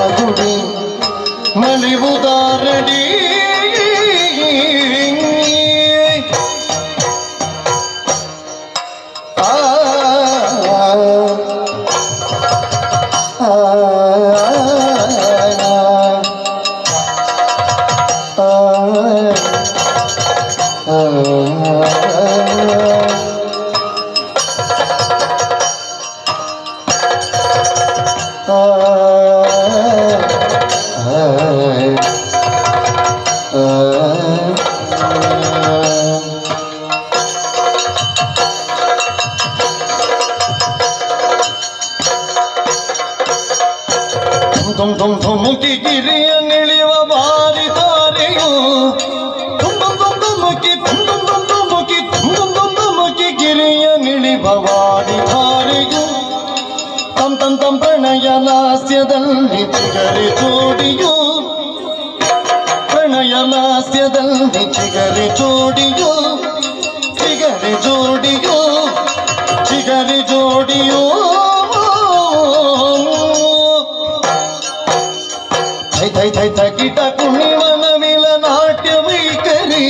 మధుడి మలివుదారడి ಧಮ್ ಧಮ್ ಧಮ್ ಧಮುಕಿ ಗಿರಿಯ ನಿಳಿಯುವ ಬಾರಿ ದಾರಿಯು ಧಮ್ ಧಮ್ ಧಮುಕಿ ಧಮ್ ಧಮ್ ಧಮ್ ಧಮುಕಿ ಧಮ್ ಧಮ್ ಧಮ್ ಧಮುಕಿ ಗಿರಿಯ ನಿಳಿವ ಬಾರಿ ದಾರಿಯು ತಮ್ ತಂ ತಮ್ ಪ್ರಣಯ ಲಾಸ್ಯದಲ್ಲಿ ಚಿಗರಿ ಜೋಡಿಯು ಪ್ರಣಯ ಲಾಸ್ಯದಲ್ಲಿ ಚಿಗರಿ थै थै थै थै किट कुणिवन विल नाट्यमै करी।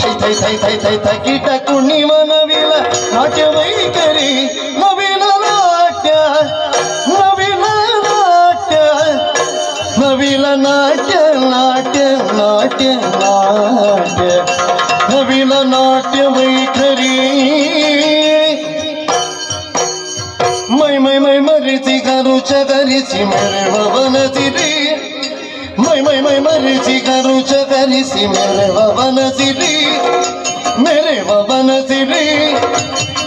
थै थै थै थै थै थै किट कुणिवन विल नाट्यमै करी। नवीन नाट्य नवीन नाट्य नवीन नाट्य नाट्य नाट्य नाट्य। नवीन नाट्यमै करी। मई मै मै मरिति गरुच गरिसि मेरे भवन तिरी మై మై మై మరిచి కరుచ కలిసి మెరవ వనసిరి మెరవ వనసిరి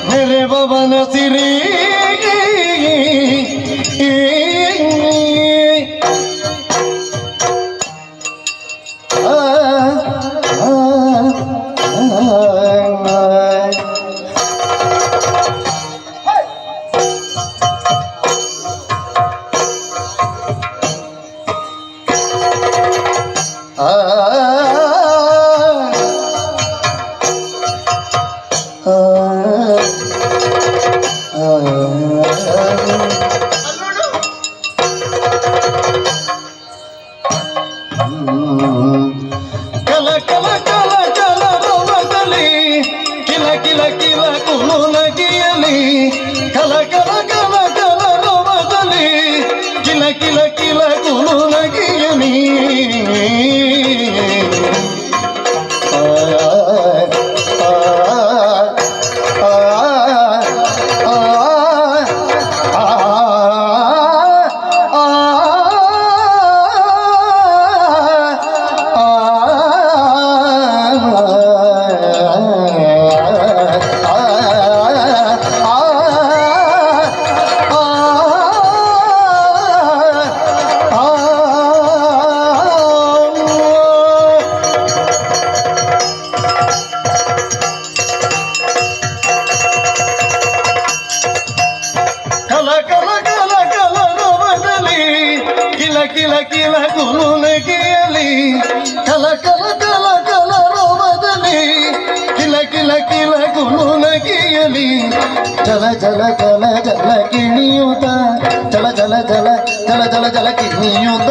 మెరవ వనసిరి ఏ ಕಿಲ ಕಿಲ ಕಿಲ ಗುರು ನಗಿಯಲಿ ಕಲ ಕಲ ಕಲ ಕಲ ರೋಮದಲ್ಲಿ ಕಿಲ ಕಿಲ ಕಿಲ ಗುರು ನಗಿಯಲಿ ಜಲ ಜಲ ಜಲ ಜಲ ಕಿಣಿಯುತ ಜಲ ಜಲ ಜಲ ಜಲ ಜಲ ಜಲ ಕಿಣಿಯುತ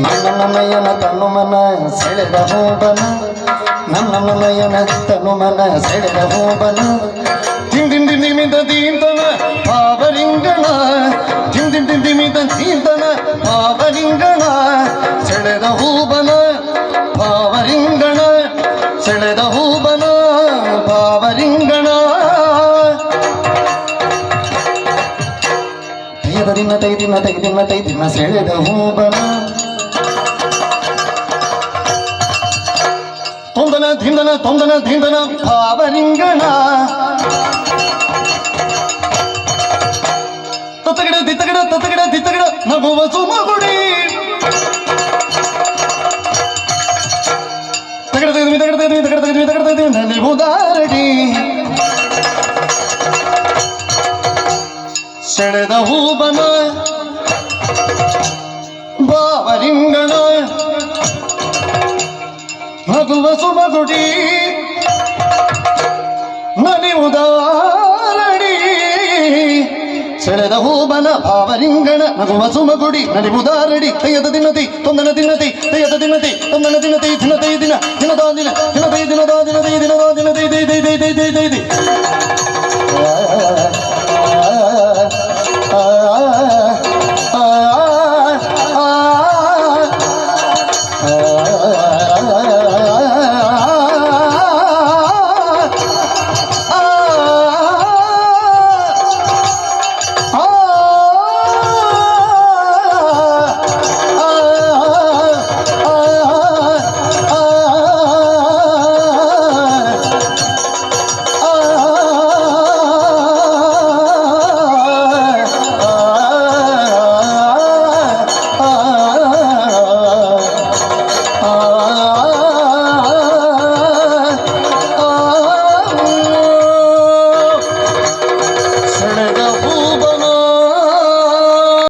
ಜಲದೊಳಗಾಡಿ ನಲಿದಾಡಿ ನಲಿದಾಡಿ ಕುಣಿದಾಡಿ ನಲಿದಾಡಿ ಕುಣಿದಾಡಿ ಸೆಳೆದ ಹೂಬನ ನಮ್ಮ ನಯನ ತನು ಮನ ಸೆಳೆದ ಹೂಬನ ತಿಂದಿಂಡಿ ನಿಮಿದ ದೀಂತನ ಪಾವಲಿಂಗಣ ತಿಂದಿಂಡಿ ನಿಮಿದ ದೀಂತನ ಪಾವಲಿಂಗಣ ಸೆಳೆದ ಹೂಬನ ಪಾವಲಿಂಗಣ ಸೆಳೆದ ಹೂಬನ ಪಾವಲಿಂಗಣ ತೈದ ದಿನ ತೈದಿನ ತೈದಿನ ತೈದಿನ ಸೆಳೆದ ಹೂಬನ ತೊಂದನ ದಿಂದನ ಭಾವರಿಂಗಣ ತತ್ತಗಡ, ದಿತ್ತಗಡ ತತ್ತಗಡ, ದಿತ್ತಗಡ, ನಗುವ ಸುಮಗುಡಿ. ತಗಡ ತೆಗೆದ್ವಿ ತಗಡ ತೆಗೆದ್ವಿ ತಗಡ ತೆಗೆದ್ವಿ ತಗಡ ತೆಗೆದ್ವಿ ನಲಿವುದಾರಡಿ ಸೆಳೆದ ಹೂಬನ ಭಾವರಿಂಗಣ నొసుమగుడి ನನಿ ಉದಾರಡಿ ಸೆಳೆದ ಹೂಬನ ಭಾವರಿಂಗಣ ನಗುವ ಸುಮಗುಡಿ ನನಿ ಉದಾರಡಿ ತಯ್ಯದ ದಿನತಿ ತೊಂದನ ದಿನತಿ ತಯ್ಯದ ದಿನತಿ ತೊಂದನ ದಿನತಿ ದಿನತೈ ದಿನ ದಿನದಾ ದಿನ ದಿನತೈ ದಿನದಾ ದಿನತೈ ದಿನದಾ ದಿನತೈ ದೈ ದೈ ದೈ ದೈ ದೈ ದೈ